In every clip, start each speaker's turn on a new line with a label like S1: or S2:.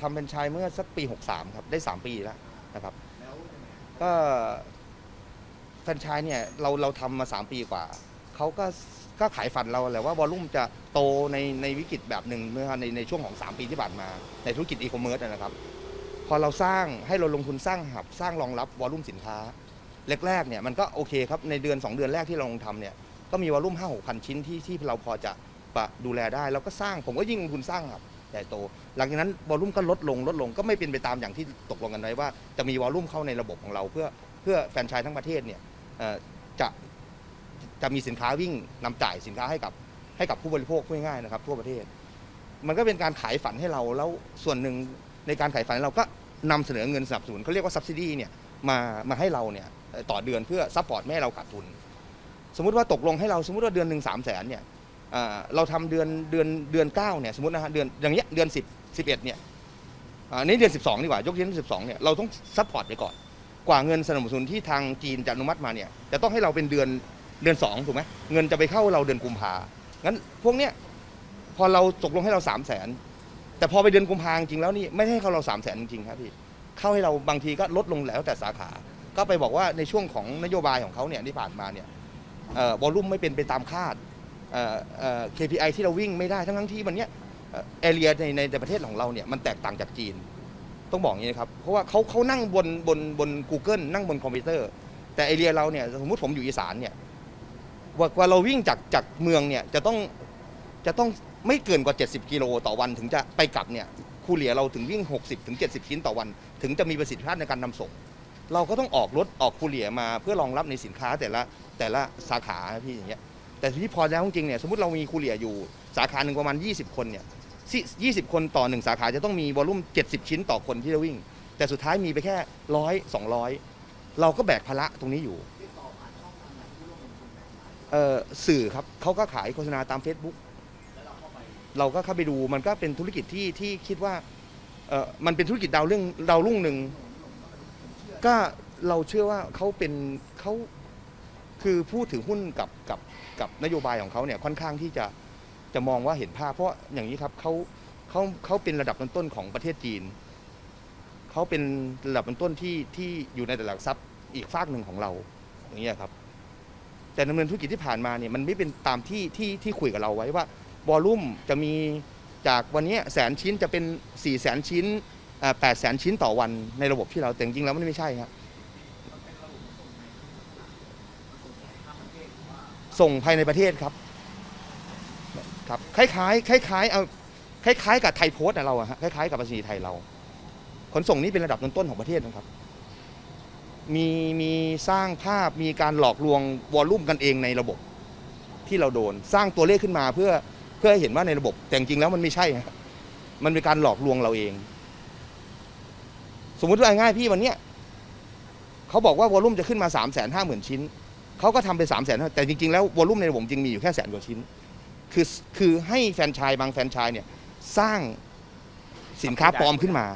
S1: ทำเป็นไชายเมื่อสักปี 63 ครับได้ 3 ปีแล้วนะครับก็แฟรนไชายเนี่ยเราเราทำมา 3 ปีกว่า เขาก็ก็ขายฝันเราแหละว่าวอลลุ่มจะโตในในวิกฤตแบบหนึ่งเมื่อในในช่วงของ 3 ปีที่ผ่านมา ในธุรกิจอีคอมเมิร์ซนะครับ พอเราสร้างให้เราลงทุนสร้างหับ สร้างรองรับวอลลุ่มสินค้า แรกๆเนี่ยมันก็โอเคครับ ในเดือน 2 เดือนแรกที่เราลงทำเนี่ยก็มีวอลลุ่ม5 6พันชิ้นที่ที่เราพอจะปะดูแลได้ แล้วก็สร้างผมก็ยิ่งลงทุนสร้างครับ ใหญ่โต หลังจากนั้นวอลลุ่มก็ลดลงลดลงก็ไม่เป็นไปตามอย่างที่ตกลงกันไว้ว่าจะมีวอลลุ่มเข้าในระบบของเรา เพื่อเพื่อแฟรนไชส์ทั้งประเทศเนี่ยจะจะมีสินค้าวิ่งนำจ่ายสินค้าให้กับให้กับผู้บริโภคง่ายๆนะครับ ทั่วประเทศ มันก็เป็นการขายฝันให้เราแล้วส่วนหนึ่งในการขายฝันเราก็นำเสนอเงินสนับสนุนเขาเรียกว่า subsidy เนี่ยมามาให้เราเนี่ยต่อเดือนเพื่อซัพพอร์ตไม่เราขาดทุน สมมุติว่าตกลงให้เราสมมติว่าเดือนหนึ่งสามแสนเนี่ย เราทำเดือนเดือนเดือนเก้าเนี่ยสมมตินะฮะเดือนอย่างเงี้ยเดือนสิบสิบเอ็ดเนี่ยอันนี้เดือนสิบสองดีกว่ายกเว้นสิบสองเนี่ยเราต้องซัพพอร์ตไปก่อน กว่าเงินสนับสนุนที่ทางจีนจะอนุมัติมาเนี่ยจะต้องให้เราเป็นเดือนเดือนสองถูกไหมเงินจะไปเข้าเราเดือนกุมภางั้นพวกเนี้ยพอเราตกลงให้เราสามแสนแต่พอไปเดือนกุมภาจริงแล้วนี่ไม่ให้เขาเราสามแสนจริงครับพี่เข้าให้เราบางทีก็ลดลงแล้วแต่สาขา ก็ไปบอกว่าในช่วงของนโยบายของเขาเนี่ยที่ผ่านมาเนี่ยวอลลุ่มไม่เป็นไปตามคาด KPI ที่เราวิ่งไม่ได้ทั้งทั้งที่มันเนี้ยเอเรียในในประเทศของเราเนี่ยมันแตกต่างจากจีน ต้องบอกอย่างนี้นะครับ เพราะว่าเขาเขานั่งบนบนบน Google นั่งบนคอมพิวเตอร์ แต่เอเรียเราเนี่ยสมมติผมอยู่อีสานเนี่ยกว่าเราวิ่งจากจากเมืองเนี่ยจะต้องจะต้องไม่เกินกว่า 70 กิโลต่อวันถึงจะไปกลับเนี่ยคูเลียเราถึงวิ่ง 60 ถึง 70 ชิ้นต่อวัน ถึงจะมีประสิทธิภาพในการนำส่ง เราก็ต้องออกรถออกคูเลียมาเพื่อรองรับในสินค้าแต่ละแต่ละสาขาพี่อย่างเงี้ย แต่ที่พอแล้วจริงๆเนี่ยสมมติเรามีคูเลียอยู่สาขาหนึ่งประมาณ 20 คนเนี่ยที่20คนต่อหนึ่งสาขาจะต้องมีวอลลุ่ม 70 ชิ้นต่อคนที่จะวิ่ง แต่สุดท้ายมีไปแค่ร้อยสองร้อยเราก็แบกภาระตรงนี้อยู่เออสื่อครับเขาก็ขายโฆษณาตาม Facebook เราก็เข้าไปดูมันก็เป็นธุรกิจที่ที่คิดว่าเออมันเป็นธุรกิจดาวเรื่องดาวรุ่งหนึ่งก็เราเชื่อว่าเขาเป็นเขา คือผู้ถือหุ้นกับกับกับนโยบายของเขาเนี่ยค่อนข้างที่จะจะมองว่าเห็นภาพเพราะอย่างนี้ครับเขาเขาเขาเป็นระดับต้นๆของประเทศจีนเขาเป็นระดับต้นๆที่ที่อยู่ในตลาดหลักทรัพย์อีกฝากหนึ่งของเราอย่างนี้ครับ แต่ดำเนินธุรกิจที่ผ่านมาเนี่ยมันไม่เป็นตามที่ที่ที่คุยกับเราไว้ว่าวอลลุ่มจะมีจากวันนี้แสนชิ้นจะเป็น4ี่แสนชิ้นแปดแสนชิ้นต่อวันในระบบที่เราแต่จริงแล้วมันไม่ใช่ครับ ส่งภายในประเทศครับครับคล้ายๆคล้ายๆเอาคล้ายๆกับไทยโพสต์นะเราอะฮะคล้ายๆกับประสิทธิไทยเรา ขนส่งนี้เป็นระดับต้นๆของประเทศนะครับ มีมีสร้างภาพมีการหลอกลวงวอลลุ่มกันเองในระบบที่เราโดน สร้างตัวเลขขึ้นมาเพื่อเพื่อให้เห็นว่าในระบบ แต่จริงแล้วมันไม่ใช่มันเป็นการหลอกลวงเราเอง สมมติว่าง่ายๆพี่วันเนี้ยเขาบอกว่าวอลลุ่มจะขึ้นมา3ามแสนห้าหมื่นชิ้น เขาก็ทำไป3ามแสนแต่จริงๆ แล้ววอลลุ่มในระบบจริงมีอยู่แค่แสนกว่าชิ้น คือคือให้แฟนชายบางแฟนชายเนี่ยสร้างสินค้าปลอมขึ้นมา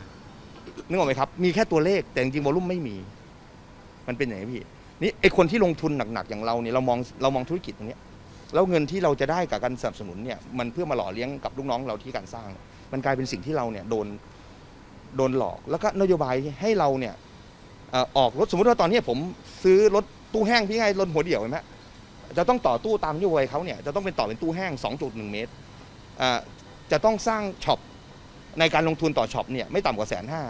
S1: นึกออกไหมครับ มีแค่ตัวเลขแต่จริงๆวอลลุ่มไม่มี มันเป็นอย่างนี้พี่นี่ไอคนที่ลงทุนหนักๆอย่างเราเนี่ยเรามองเรามองธุรกิจตรงนี้แล้วเงินที่เราจะได้กับการสนับสนุนเนี่ยมันเพื่อมาหล่อเลี้ยงกับลูกน้องเราที่การสร้าง มันกลายเป็นสิ่งที่เราเนี่ยโดนโดนหลอก แล้วก็นโยบายให้เราเนี่ยออออกรถสมมติว่าตอนนี้ผมซื้อรถ ตู้แห้งพี่ไงรถหัวเดี่ยวเห็นไหมจะต้องต่อตู้ตามนโยบายเขาเนี่ยจะต้องเป็นต่อเป็นตู้แห้ง 2.1 เมตรจะต้องสร้างช็อปในการลงทุนต่อช็อปเนี่ยไม่ต่ำกว่าแสนห้า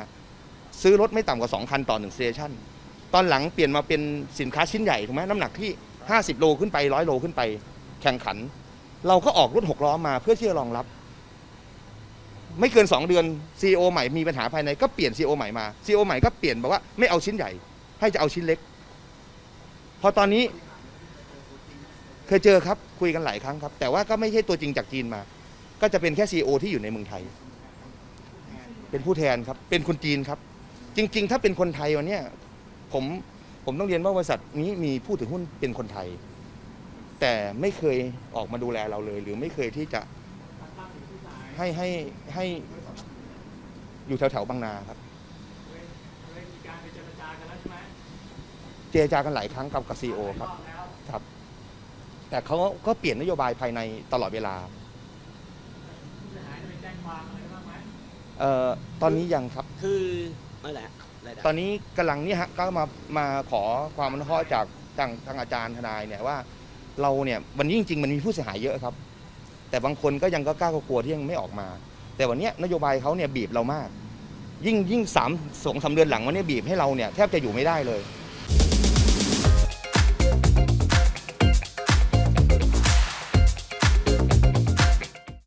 S1: ซื้อรถไม่ต่ำกว่า 2 คันต่อหนึ่งสเตชันตอนหลังเปลี่ยนมาเป็นสินค้าชิ้นใหญ่ถูกไหมน้ำหนักที่ 50 โลขึ้นไปร้อยโลขึ้นไป แข่งขัน เราก็ออกรถหกล้อมาเพื่อที่จะรองรับ ไม่เกิน 2 เดือน CEO ใหม่มีปัญหาภายในก็เปลี่ยน CEO ใหม่มา CEO ใหม่ก็เปลี่ยนบอกว่าไม่เอาชิ้นใหญ่ ให้จะเอาชิ้นเล็ก พอตอนนี้ เคยเจอครับคุยกันหลายครั้งครับ แต่ว่าก็ไม่ใช่ตัวจริงจากจีนมา ก็จะเป็นแค่ CEO ที่อยู่ในเมืองไทย เป็นผู้แทนครับ เป็นคนจีนครับ จริง ๆ ถ้าเป็นคนไทยวันนี้ผมผมต้องเรียนว่าบริษัทนี้มีผู้ถือหุ้นเป็นคนไทย แต่ไม่เคยออกมาดูแลเราเลย หรือไม่เคยที่จะให้ให้ให้อยู่แถวแถวๆบางนาครับ
S2: มีการไปเจรจากันแล้วใช่ไหม
S1: เจรจากันหลายครั้งกับกับซีโอครับ
S2: แล้ว
S1: ครับ แต่เขาก็เปลี่ยนนโยบายภายในตลอดเวลา
S2: ผู้เสียหายจะไปแจ้งความอะไรบ้างไหม
S1: เอ่อตอนนี้ยังครับ
S3: คืออะไรฮะอะไรนะ
S1: ตอนนี้กำลังเนี่ยฮะก็มามาขอความอนุเคราะห์จากทางทางอาจารย์ทนายเนี่ยว่า เราเนี่ยวันนี้จริง ๆ มันมีผู้เสียหายเยอะครับ แต่บางคนก็ยังก็กล้ากลัวที่ยังไม่ออกมา แต่วันเนี้ยนโยบายเขาเนี่ยบีบเรามาก ยิ่งยิ่งสามสองสามเดือนหลังวันนี้บีบให้เราเนี่ยแทบจะอยู่ไม่ได้เลย